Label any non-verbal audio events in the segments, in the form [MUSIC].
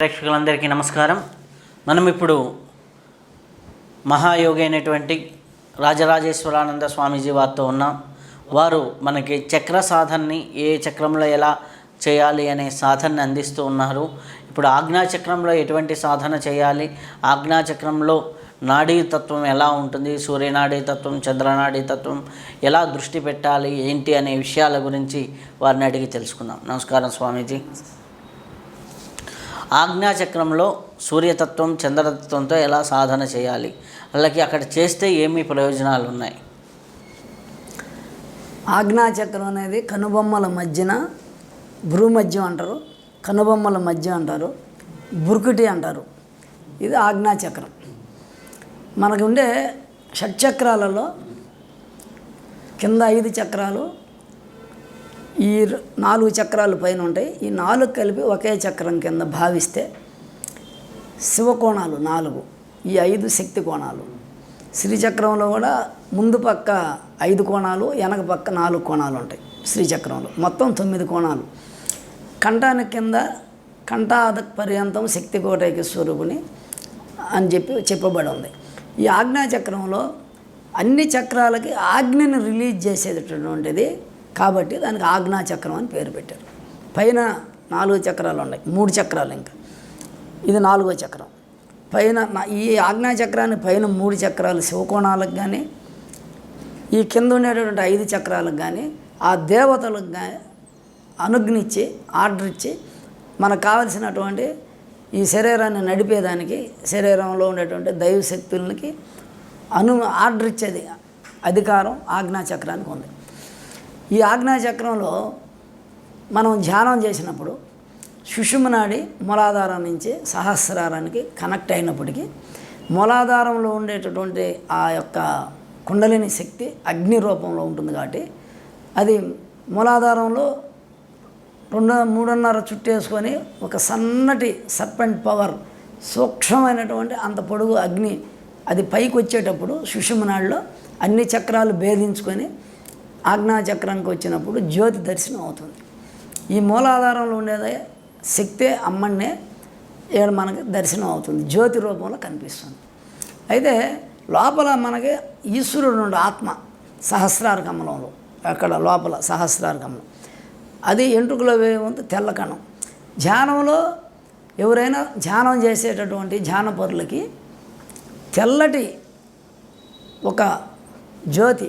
ప్రేక్షకులందరికీ నమస్కారం. మనం ఇప్పుడు మహాయోగి అయినటువంటి రాజరాజేశ్వరానంద స్వామీజీ వారితో ఉన్నాం. వారు మనకి చక్ర సాధనని ఏ చక్రంలో ఎలా చేయాలి అనే సాధనని అందిస్తూ ఉన్నారు. ఇప్పుడు ఆజ్ఞా చక్రంలో ఎటువంటి సాధన చేయాలి? ఆజ్ఞా చక్రంలో నాడీ తత్వం ఎలా ఉంటుంది? సూర్యనాడీ తత్వం చంద్రనాడీ తత్వం ఎలా దృష్టి పెట్టాలి? ఏంటి అనే విషయాల గురించి వారిని అడిగి తెలుసుకుందాం. నమస్కారం స్వామీజీ. ఆజ్ఞాచక్రంలో సూర్యతత్వం చంద్రతత్వంతో ఎలా సాధన చేయాలి? వాళ్ళకి అక్కడ చేస్తే ఏమి ప్రయోజనాలు ఉన్నాయి ఆజ్ఞాచక్రం అనేది కనుబొమ్మల మధ్యన భ్రూమధ్యం అంటారు కనుబొమ్మల మధ్య అంటారు బురుకుటి అంటారు. ఇది ఆజ్ఞాచక్రం. మనకు ఉండే షట్చక్రాలలో కింద ఐదు చక్రాలు ఈ నాలుగు చక్రాలు పైన ఉంటాయి. ఈ నాలుగు కలిపి ఒకే చక్రం కింద భావిస్తే శివకోణాలు నాలుగు ఈ ఐదు శక్తి కోణాలు. శ్రీచక్రంలో కూడా ముందు పక్క ఐదు కోణాలు వెనక పక్క నాలుగు కోణాలు ఉంటాయి శ్రీచక్రంలో. మొత్తం తొమ్మిది కోణాలు. కంఠాన కింద కంఠాద పర్యంతం శక్తి కోటైకి స్వరూపుని అని చెప్పి చెప్పబడి ఉంది. ఈ ఆజ్ఞాచక్రంలో అన్ని చక్రాలకి ఆజ్ఞని రిలీజ్ చేసేటటువంటిది కాబట్టి దానికి ఆజ్ఞాచక్రం అని పేరు పెట్టారు. పైన నాలుగు చక్రాలు ఉన్నాయి. మూడు చక్రాలు ఇంకా. ఇది నాలుగో చక్రం. పైన ఈ ఆజ్ఞా చక్రాన్ని పైన మూడు చక్రాలు శివకోణాలకు కానీ ఈ కింద ఉండేటటువంటి ఐదు చక్రాలకు కానీ ఆ దేవతలకు కానీ అనుగ్నిచ్చి ఆర్డర్ ఇచ్చి మనకు కావలసినటువంటి ఈ శరీరాన్ని నడిపేదానికి శరీరంలో ఉండేటువంటి దైవ శక్తులకి అను ఆర్డర్ ఇచ్చేది అధికారం ఆజ్ఞా చక్రానికి ఉంది. ఈ ఆజ్ఞాచక్రంలో మనం ధ్యానం చేసినప్పుడు సుషుమనాడి మూలాధారం నుంచి సహస్రారానికి కనెక్ట్ అయినప్పటికీ మూలాధారంలో ఉండేటటువంటి ఆ యొక్క కుండలిని శక్తి అగ్ని రూపంలో ఉంటుంది కాబట్టి అది మూలాధారంలో రెండు మూడున్నర చుట్టేసుకొని ఒక సన్నటి సర్పెంట్ పవర్ సూక్ష్మమైనటువంటి అంత పొడుగు అగ్ని అది పైకి వచ్చేటప్పుడు సుషుమనాడిలో అన్ని చక్రాలు భేదించుకొని ఆజ్ఞా చక్రానికి వచ్చినప్పుడు జ్యోతి దర్శనం అవుతుంది. ఈ మూలాధారంలో ఉండేదే శక్తే అమ్మన్నే ఇక్కడ మనకి దర్శనం అవుతుంది. జ్యోతి రూపంలో కనిపిస్తుంది. అయితే లోపల మనకి ఈశ్వరుడు ఉండే ఆత్మ సహస్రార కమలంలో అక్కడ లోపల సహస్రార కమలం అది ఎంట్రుకలో వేయవంతు తెల్ల కణం. ధ్యానంలో ఎవరైనా ధ్యానం చేసేటటువంటి ధ్యానపరులకి తెల్లటి ఒక జ్యోతి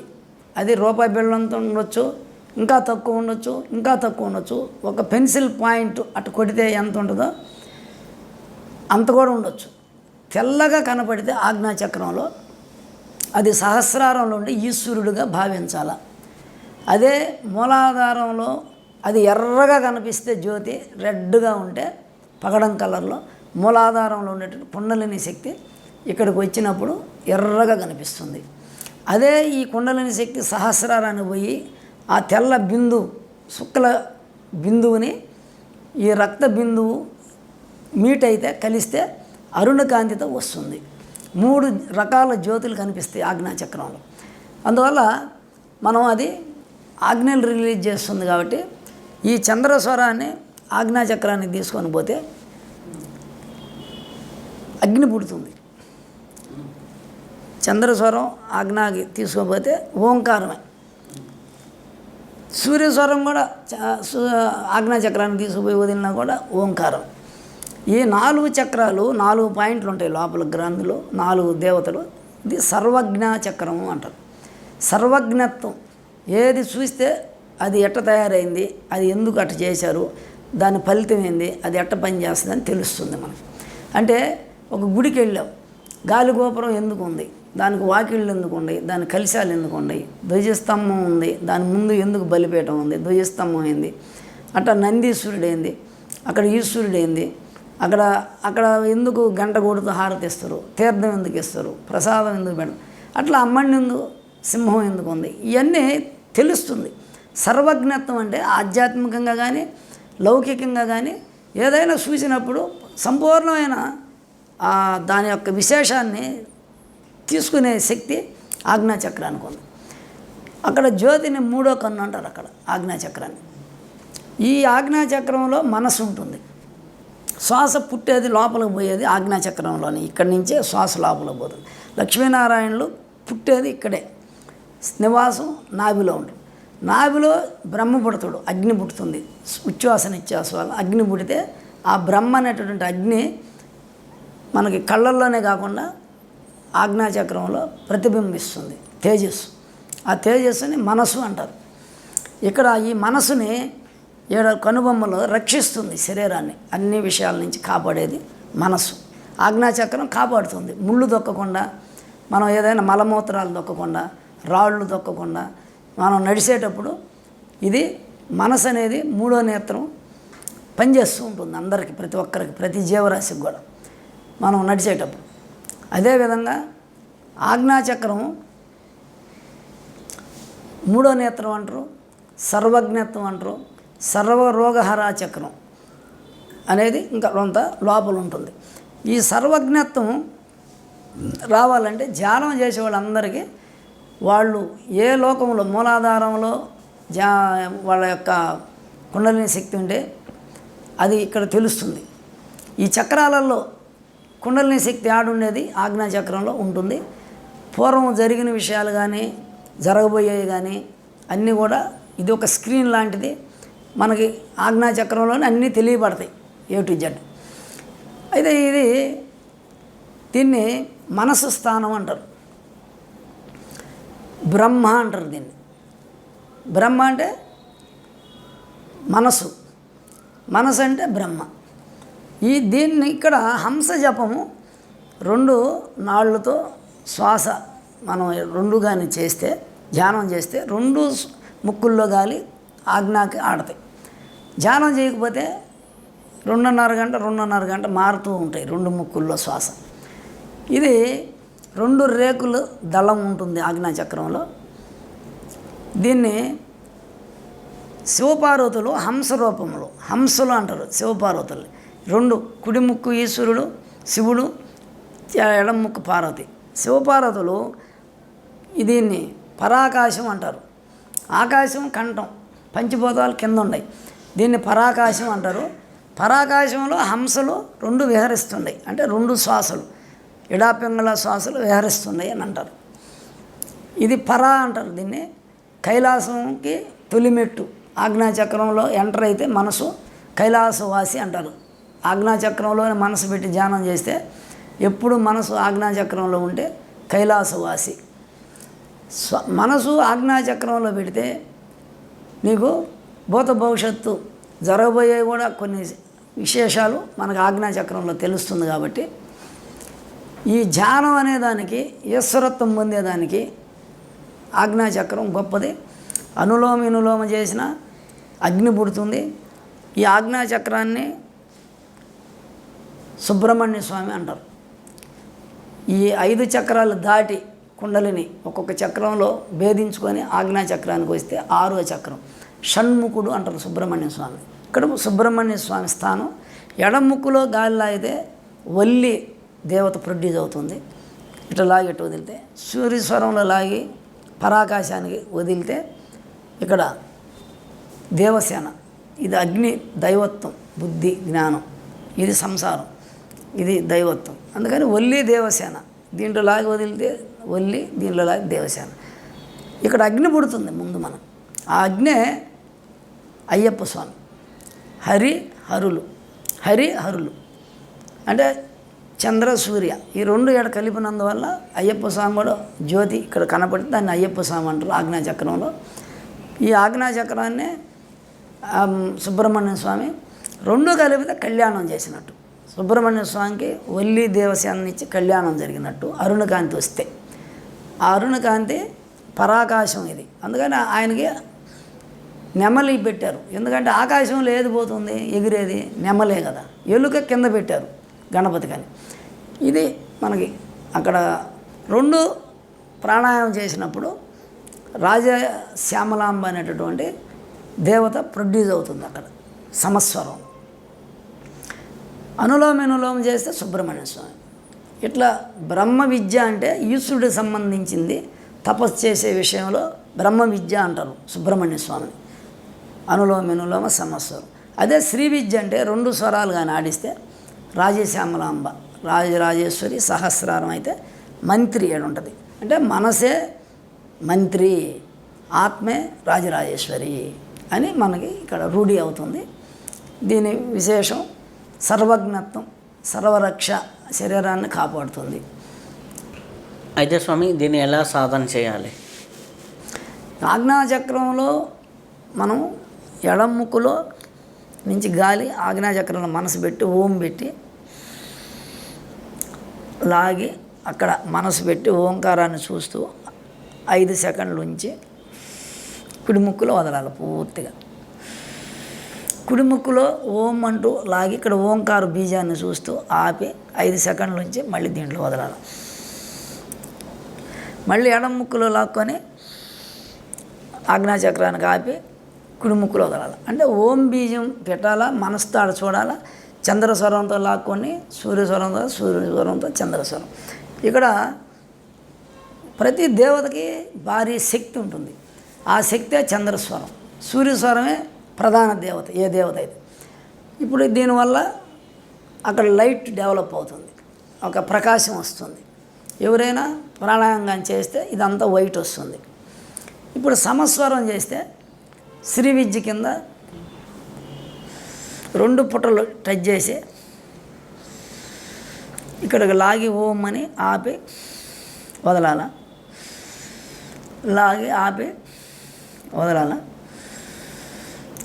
అది రూపాయి బిళ్ళంత ఉండొచ్చు ఇంకా తక్కువ ఉండొచ్చు ఇంకా తక్కువ ఉండొచ్చు. ఒక పెన్సిల్ పాయింట్ అటు కొడితే ఎంత ఉంటుందో అంత కూడా ఉండొచ్చు. తెల్లగా కనపడితే ఆజ్ఞాచక్రంలో అది సహస్రారంలో ఉండి ఈశ్వరుడుగా భావించాల. అదే మూలాధారంలో అది ఎర్రగా కనిపిస్తే జ్యోతి రెడ్గా ఉంటే పగడం కలర్లో మూలాధారంలో ఉండేటువంటి పుండలిని శక్తి ఇక్కడికి వచ్చినప్పుడు ఎర్రగా కనిపిస్తుంది. అదే ఈ కుండలిని శక్తి సహస్రారాన్ని పోయి ఆ తెల్ల బిందు శుక్ల బిందువుని ఈ రక్త బిందువు మీట్ అయితే కలిస్తే అరుణ కాంతితో వస్తుంది. మూడు రకాల జ్యోతులు కనిపిస్తాయి ఆజ్ఞాచక్రంలో. అందువల్ల మనం అది ఆజ్ఞలు రిలీజ్ చేస్తుంది కాబట్టి ఈ చంద్రస్వరాన్ని ఆజ్ఞాచక్రాన్ని తీసుకొని పోతే అగ్ని పుడుతుంది. చంద్రస్వరం ఆజ్ఞాకి తీసుకోపోతే ఓంకారమే. సూర్యస్వరం కూడా చ- సు- ఆజ్ఞాచక్రాన్ని తీసుకుపోయి వదిలినా కూడా ఓంకారం. ఈ నాలుగు చక్రాలు నాలుగు పాయింట్లు ఉంటాయి లోపల గ్రంథులు నాలుగు దేవతలు. ఇది సర్వజ్ఞా చక్రము అంటారు. సర్వజ్ఞత్వం. ఏది చూస్తే అది ఎట్ట తయారైంది అది ఎందుకు అట్ట చేశారు దాని ఫలితం ఏంది అది ఎట్ట పని చేస్తుందని తెలుస్తుంది మనకి. అంటే ఒక గుడికి వెళ్ళాం. గాలి గోపురం ఎందుకు ఉంది? దానికి వాకిళ్ళు ఎందుకు ఉన్నాయి దాని కలిశాలు ఎందుకు ఉన్నాయి ధ్వజస్తంభం ఉంది. దాని ముందు ఎందుకు బలిపీఠం ఉంది? ధ్వజస్తంభం ఏంది? అట్లా నందీశ్వరుడు ఏంది అక్కడ ఈశ్వరుడు ఏంది అక్కడ అక్కడ ఎందుకు గంట కొడుతూ హారతి ఇస్తారు? తీర్థం ఎందుకు ఇస్తారు? ప్రసాదం ఎందుకు పెడతారు? అట్లా అమ్మని ఎందుకు సింహం ఎందుకు ఉంది? ఇవన్నీ తెలుస్తుంది. సర్వజ్ఞత్వం అంటే ఆధ్యాత్మికంగా కానీ లౌకికంగా కానీ ఏదైనా చూసినప్పుడు సంపూర్ణమైన దాని యొక్క విశేషాన్ని తీసుకునే శక్తి ఆజ్ఞాచక్రానికి ఉంది అక్కడ జ్యోతిని మూడో కన్ను అంటారు అక్కడ ఆజ్ఞాచక్రాన్ని. ఈ ఆజ్ఞాచక్రంలో మనసు ఉంటుంది. శ్వాస పుట్టేది లోపలికి పోయేది ఆజ్ఞాచక్రంలోని. ఇక్కడి నుంచే శ్వాస లోపలికి పోతుంది. లక్ష్మీనారాయణులు పుట్టేది ఇక్కడే. నివాసం నాభిలో ఉంటుంది. నాభిలో బ్రహ్మ పుడతాడు అగ్ని పుడుతుంది. ఉచ్ఛ్వాస నిశ్వాస వల్ల అగ్ని పుడితే ఆ బ్రహ్మ అనేటటువంటి అగ్ని మనకి కళ్ళల్లోనే కాకుండా ఆజ్ఞాచక్రంలో ప్రతిబింబిస్తుంది తేజస్సు. ఆ తేజస్సుని మనసు అంటారు. ఇక్కడ ఈ మనసుని ఏడ కనుబొమ్మలో రక్షిస్తుంది శరీరాన్ని అన్ని విషయాల నుంచి కాపాడేది మనసు ఆజ్ఞాచక్రం కాపాడుతుంది. ముళ్ళు దొక్కకుండా మనం ఏదైనా మలమూత్రాలు దొక్కకుండా రాళ్ళు దొక్కకుండా మనం నడిచేటప్పుడు ఇది మనసు అనేది మూడో నేత్రం పనిచేస్తూ ఉంటుంది అందరికీ ప్రతి ఒక్కరికి ప్రతి జీవరాశికి కూడా. మనం నడిచేటప్పుడు. అదేవిధంగా ఆజ్ఞాచక్రం మూడో నేత్రం అంటారు సర్వజ్ఞత్వం అంటారు సర్వరోగహరా చక్రం అనేది ఇంకా కొంత లోపల ఉంటుంది. ఈ సర్వజ్ఞత్వం రావాలంటే ధ్యానం చేసే వాళ్ళందరికీ వాళ్ళు ఏ లోకంలో మూలాధారంలో జా వాళ్ళ యొక్క కుండలిని శక్తి ఉంటే అది ఇక్కడ తెలుస్తుంది. ఈ చక్రాలలో కుండలిని శక్తి ఆడుండేది ఆజ్ఞా చక్రంలో ఉంటుంది. పూర్వం జరిగిన విషయాలు కానీ జరగబోయేవి కానీ అన్నీ కూడా ఇది ఒక స్క్రీన్ లాంటిది. మనకి ఆజ్ఞా చక్రంలోనే అన్నీ తెలియబడతాయి ఏ టు జెడ్. అయితే ఇది దీన్ని మనసు స్థానం అంటారు. బ్రహ్మ అంటారు దీన్ని. బ్రహ్మ అంటే మనసు. మనసు అంటే బ్రహ్మ. ఈ దీన్ని ఇక్కడ హంస జపము రెండు నాళ్ళతో శ్వాస మనం రెండు కానీ చేస్తే ధ్యానం చేస్తే రెండు ముక్కుల్లో గాలి ఆజ్ఞాకి ఆడతాయి. ధ్యానం చేయకపోతే రెండున్నర గంట రెండున్నర గంట మారుతూ ఉంటాయి రెండు ముక్కుల్లో శ్వాస. ఇది రెండు రేకులు దళం ఉంటుంది ఆజ్ఞాచక్రంలో దీన్ని శివపార్వతులు హంస రూపంలో హంసలు అంటారు శివపార్వతుల్ని. రెండు కుడి ముక్కు ఈశ్వరుడు శివుడు ఎడం ముక్కు పార్వతి. శివపార్వతులు దీన్ని పరాకాశం అంటారు. ఆకాశం కంఠం పంచభూతాలు కింద ఉన్నాయి దీన్ని పరాకాశం అంటారు. పరాకాశంలో హంసలు రెండు విహరిస్తున్నాయి అంటే రెండు శ్వాసలు ఇడాపింగళ శ్వాసలు విహరిస్తున్నాయి అని అంటారు. ఇది పరా అంటారు దీన్ని. కైలాసంకి తొలిమెట్టు ఆజ్ఞాచక్రంలో ఎంటర్ అయితే మనసు కైలాసవాసి అంటారు. ఆజ్ఞాచక్రంలోనే మనసు పెట్టి ధ్యానం చేస్తే ఎప్పుడు మనసు ఆజ్ఞాచక్రంలో ఉంటే కైలాసవాసి. స్వ మనసు ఆజ్ఞాచక్రంలో పెడితే నీకు భూత భవిష్యత్తు జరగబోయే కూడా కొన్ని విశేషాలు మనకు ఆజ్ఞాచక్రంలో తెలుస్తుంది కాబట్టి ఈ ధ్యానం అనే దానికి ఈశ్వరత్వం పొందేదానికి ఆజ్ఞాచక్రం గొప్పది. అనులోమ వినులోమ చేసిన అగ్ని పుడుతుంది. ఈ ఆజ్ఞాచక్రాన్ని సుబ్రహ్మణ్య స్వామి అంటారు. ఈ ఐదు చక్రాలు దాటి కుండలిని ఒక్కొక్క చక్రంలో భేదించుకొని ఆజ్ఞా చక్రానికి వస్తే ఆరో చక్రం. షణ్ముఖుడు అంటారు సుబ్రహ్మణ్య స్వామి. ఇక్కడ సుబ్రహ్మణ్య స్వామి స్థానం. ఎడముక్కులో గాలి లాగితే వల్లి దేవత ప్రొడ్యూస్ అవుతుంది. ఇట్లా లాగి ఇటు వదిలితే సూర్యస్వరంలో లాగి పరాకాశానికి వదిలితే ఇక్కడ దేవసేన. ఇది అగ్ని దైవత్వం బుద్ధి జ్ఞానం. ఇది సంసారం. ఇది దైవత్వం. అందుకని ఒల్లి దేవసేన. దీంట్లో లాగి వదిలితే ఒల్లి దీంట్లో లాగి దేవసేన. ఇక్కడ అగ్ని పుడుతుంది ముందు మనం. ఆ అగ్నే అయ్యప్ప స్వామి. హరి హరులు. హరి హరులు. అంటే చంద్ర సూర్య. ఈ రెండు ఏడ కలిపినందువల్ల అయ్యప్ప స్వామి కూడా జ్యోతి ఇక్కడ కనపడి దాన్ని అయ్యప్ప స్వామి అంటారు ఆజ్ఞాచక్రంలో ఈ ఆజ్ఞాచక్రాన్ని సుబ్రహ్మణ్య స్వామి రెండు కలిపితే కళ్యాణం చేసినట్టు. సుబ్రహ్మణ్య స్వామికి వల్లి దేవసేన ఇచ్చి కళ్యాణం జరిగినట్టు అరుణకాంతి వస్తే. ఆ అరుణకాంతి పరాకాశం ఇది. అందుకని ఆయనకి నెమలి పెట్టారు. ఎందుకంటే ఆకాశంలో ఏది పోతుంది ఎగిరేది నెమలే కదా. ఎలుక కింద పెట్టారు గణపతి గణపతికని ఇది మనకి అక్కడ రెండు ప్రాణాయామం చేసినప్పుడు రాజా శ్యామలాంబ అనేటటువంటి దేవత ప్రొడ్యూస్ అవుతుంది అక్కడ సమస్వరం. అనులోమ చేస్తే సుబ్రహ్మణ్య స్వామి. ఇట్లా బ్రహ్మ విద్య అంటే ఈశ్వరుడికి సంబంధించింది తపస్సు చేసే విషయంలో బ్రహ్మ విద్య అంటారు సుబ్రహ్మణ్య స్వామిని. అనులోమనులోమ సమస్వరం అదే శ్రీ విద్య అంటే రెండు స్వరాలు కానీ ఆడిస్తే రాజశ్యామలాంబ రాజరాజేశ్వరి సహస్రారం అయితే మంత్రి అని ఉంటుంది. అంటే మనసే మంత్రి ఆత్మే రాజరాజేశ్వరి అని మనకి ఇక్కడ రూఢి అవుతుంది. దీని విశేషం సర్వజ్ఞత్వం సర్వరక్ష శరీరాన్ని కాపాడుతుంది. అయితే స్వామి దీన్ని ఎలా సాధన చేయాలి? ఆజ్ఞాచక్రంలో మనం ఎడం ముక్కులో నుంచి గాలి ఆజ్ఞాచక్రంలో మనసు పెట్టి ఓం పెట్టి లాగి అక్కడ మనసు పెట్టి ఓంకారాన్ని చూస్తూ ఐదు సెకండ్లు ఉంచి కుడి ముక్కులో వదలాలి పూర్తిగా. కుడిముక్కులో ఓం అంటూ లాగి ఇక్కడ ఓంకార బీజాన్ని చూస్తూ ఆపి ఐదు సెకండ్ల నుంచి మళ్ళీ దీంట్లో వదలాలి. మళ్ళీ ఎడం ముక్కులో లాక్కొని ఆజ్ఞాచక్రానికి ఆపి కుడిముక్కులో వదలాలి. అంటే ఓం బీజం పెట్టాలా మనస్తాడ చూడాలా చంద్రస్వరంతో లాక్కొని సూర్యస్వరంతో సూర్యస్వరంతో చంద్రస్వరం. ఇక్కడ ప్రతి దేవతకి భారీ శక్తి ఉంటుంది. ఆ శక్తే చంద్రస్వరం. సూర్యస్వరమే ప్రధాన దేవత ఏ దేవత అయితే. ఇప్పుడు దీనివల్ల అక్కడ లైట్ డెవలప్ అవుతుంది. ఒక ప్రకాశం వస్తుంది. ఎవరైనా ప్రాణాయామం చేస్తే ఇదంతా వైట్ వస్తుంది. ఇప్పుడు సమస్వరం చేస్తే శ్రీ విద్య కింద రెండు పుటలు టచ్ చేసి ఇక్కడికి లాగి ఓం అని ఆపి వదలాల. లాగి ఆపి వదలాల.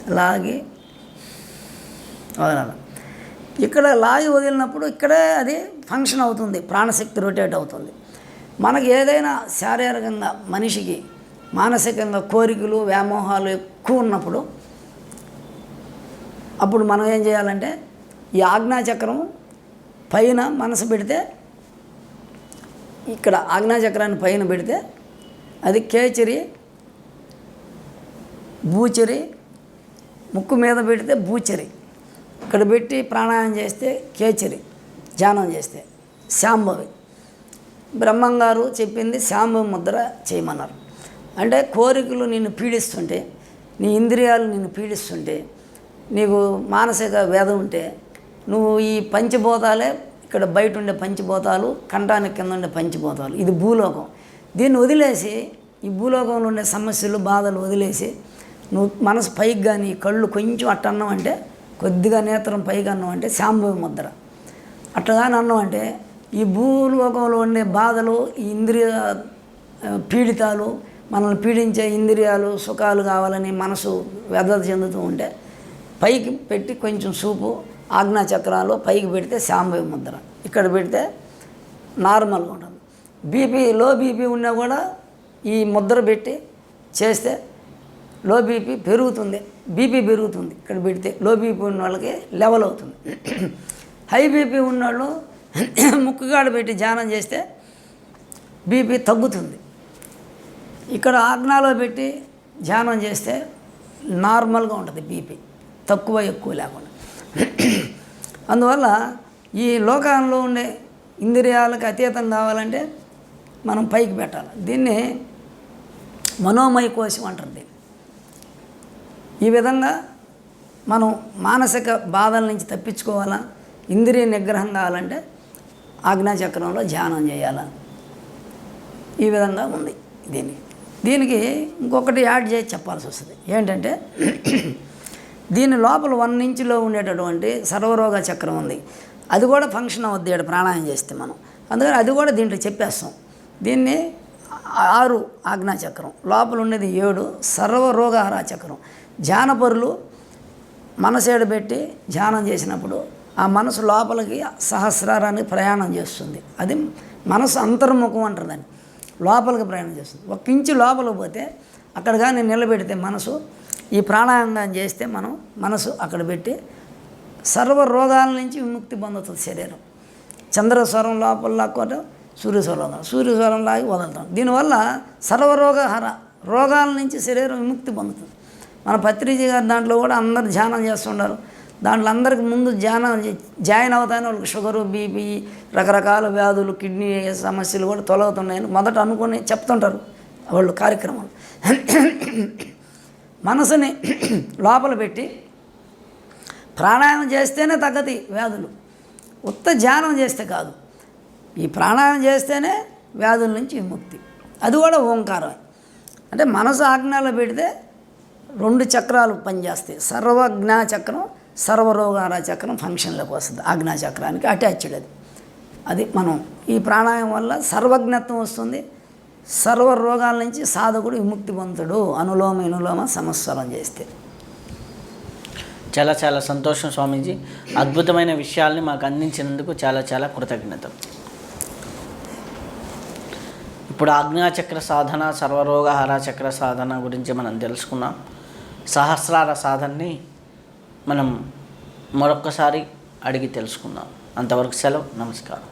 లాగి వదలాల. ఇక్కడ లాగి వదిలినప్పుడు ఇక్కడే అది ఫంక్షన్ అవుతుంది ప్రాణశక్తి రొటేట్ అవుతుంది. మనకి ఏదైనా శారీరకంగా మనిషికి మానసికంగా కోరికలు వ్యామోహాలు ఎక్కువ ఉన్నప్పుడు అప్పుడు మనం ఏం చేయాలంటే ఈ ఆజ్ఞాచక్రం పైన మనసు పెడితే ఇక్కడ ఆజ్ఞాచక్రాన్ని పైన పెడితే అది కేచరి భూచరి ముక్కు మీద పెడితే భూచరి. ఇక్కడ పెట్టి ప్రాణాయామం చేస్తే కేచరి ధ్యానం చేస్తే శాంభవి. బ్రహ్మంగారు చెప్పింది శాంభవి ముద్ర చేయమన్నారు. అంటే కోరికలు నిన్ను పీడిస్తుంటే నీ ఇంద్రియాలు నిన్ను పీడిస్తుంటే నీకు మానసిక వేద ఉంటే నువ్వు ఈ పంచభూతాలే ఇక్కడ బయట ఉండే పంచభూతాలు కంఠానికి కింద ఉండే పంచభూతాలు. ఇది భూలోకం. దీన్ని వదిలేసి ఈ భూలోకంలో ఉండే సమస్యలు బాధలు వదిలేసి నువ్వు మనసు పైకి కానీ కళ్ళు కొంచెం అట్ట అన్నం అంటే కొద్దిగా నేత్రం పైకి అన్నం అంటే శాంభవి ముద్ర. అట్టగాని అన్నం అంటే ఈ భూలోకంలో ఉండే బాధలు ఈ ఇంద్రియ పీడితాలు మనల్ని పీడించే ఇంద్రియాలు సుఖాలు కావాలని మనసు వ్యధత చెందుతూ ఉంటే పైకి పెట్టి కొంచెం సూపు ఆజ్ఞా చక్రాలు పైకి పెడితే శాంభవి ముద్ర. ఇక్కడ పెడితే నార్మల్గా ఉంటుంది. బీపీ లో బీపీ ఉన్నా కూడా ఈ ముద్ర పెట్టి చేస్తే లో బీపీ పెరుగుతుంది బీపీ పెరుగుతుంది. ఇక్కడ పెడితే లో బీపీ ఉన్న వాళ్ళకి లెవెల్ అవుతుంది. హై బీపీ ఉన్నవాళ్ళు [CLEARS THROAT] ముక్కుగాడ పెట్టి ధ్యానం చేస్తే బీపీ తగ్గుతుంది. ఇక్కడ ఆజ్ఞలో పెట్టి ధ్యానం చేస్తే నార్మల్గా ఉంటుంది బీపీ తక్కువ ఎక్కువ లేకుండా. [CLEARS THROAT] అందువల్ల ఈ లోకంలో ఉండే ఇంద్రియాలకు అతీతం కావాలంటే మనం పైకి పెట్టాలి. దీన్ని మనోమయ కోశం అంటారు దీన్ని. ఈ విధంగా మనం మానసిక బాధల నుంచి తప్పించుకోవాలా? ఇంద్రియ నిగ్రహం కావాలంటే ఆజ్ఞాచక్రంలో ధ్యానం చేయాలా? ఈ విధంగా ఉంది దీన్ని దీనికి ఇంకొకటి యాడ్ చేసి చెప్పాల్సి వస్తుంది. ఏంటంటే దీని లోపల వన్ ఇంచులో ఉండేటటువంటి సర్వరోగ చక్రం ఉంది. అది కూడా ఫంక్షన్ అవుద్ది ఇక్కడ ప్రాణాయం చేస్తే మనం. అందుకని అది కూడా దీంట్లో చెప్పేస్తాం. దీన్ని ఆరు ఆజ్ఞా చక్రం లోపల ఉండేది ఏడు సర్వరోగహార చక్రం. జానపరులు మనసేడు పెట్టి ధ్యానం చేసినప్పుడు ఆ మనసు లోపలికి సహస్రారానికి ప్రయాణం చేస్తుంది. అది మనసు అంతర్ముఖం అంటారు దాన్ని. లోపలికి ప్రయాణం చేస్తుంది. ఒక కించి లోపలికి పోతే అక్కడ కానీ నిలబెడితే మనసు ఈ ప్రాణాయామం చేస్తే మనం మనసు అక్కడ పెట్టి సర్వ రోగాల నుంచి విముక్తి పొందుతుంది శరీరం. చంద్రస్వరం లోపల లాక్కోవటం సూర్యస్వరం సూర్యస్వరం లాగి వదులుతాం. దీనివల్ల సర్వరోగహర రోగాల నుంచి శరీరం విముక్తి పొందుతుంది. మన పత్రిజీ గారు దాంట్లో కూడా అందరు ధ్యానం చేస్తుంటారు దాంట్లో అందరికి ముందు ధ్యానం చే- జాయిన్ అవుతాయని వాళ్ళకి షుగరు బీపీ రకరకాల వ్యాధులు కిడ్నీ సమస్యలు కూడా తొలగుతున్నాయని మొదట అనుకుని చెప్తుంటారు వాళ్ళు కార్యక్రమాలు. మనసుని లోపల పెట్టి ప్రాణాయామం చేస్తేనే తగ్గతి వ్యాధులు. ఉత్త ధ్యానం చేస్తే కాదు. ఈ ప్రాణాయామం చేస్తేనే వ్యాధుల నుంచి విముక్తి. అది కూడా ఓంకారం అంటే మనసు ఆజ్ఞలో పెడితే రెండు చక్రాలు పనిచేస్తాయి. సర్వజ్ఞా చక్రం సర్వరోగాల చక్రం ఫంక్షన్లోకి వస్తుంది. ఆజ్ఞా చక్రానికి అటాచ్డ్ అది. అది మనం ఈ ప్రాణాయామం వల్ల సర్వజ్ఞత్వం వస్తుంది. సర్వ రోగాల నుంచి సాధకుడు విముక్తి పొందుతాడు. అనులోమ అనులోమ సమస్వరం చేస్తే. చాలా చాలా సంతోషం స్వామీజీ. అద్భుతమైన విషయాల్ని మాకు అందించినందుకు చాలా చాలా కృతజ్ఞత ఇప్పుడు ఆజ్ఞాచక్ర సాధన సర్వరోగహార చక్ర సాధన గురించి మనం తెలుసుకున్నాం. సహస్రార సాధనని మనం మరొక్కసారి అడిగి తెలుసుకుందాం. అంతవరకు సెలవు నమస్కారం.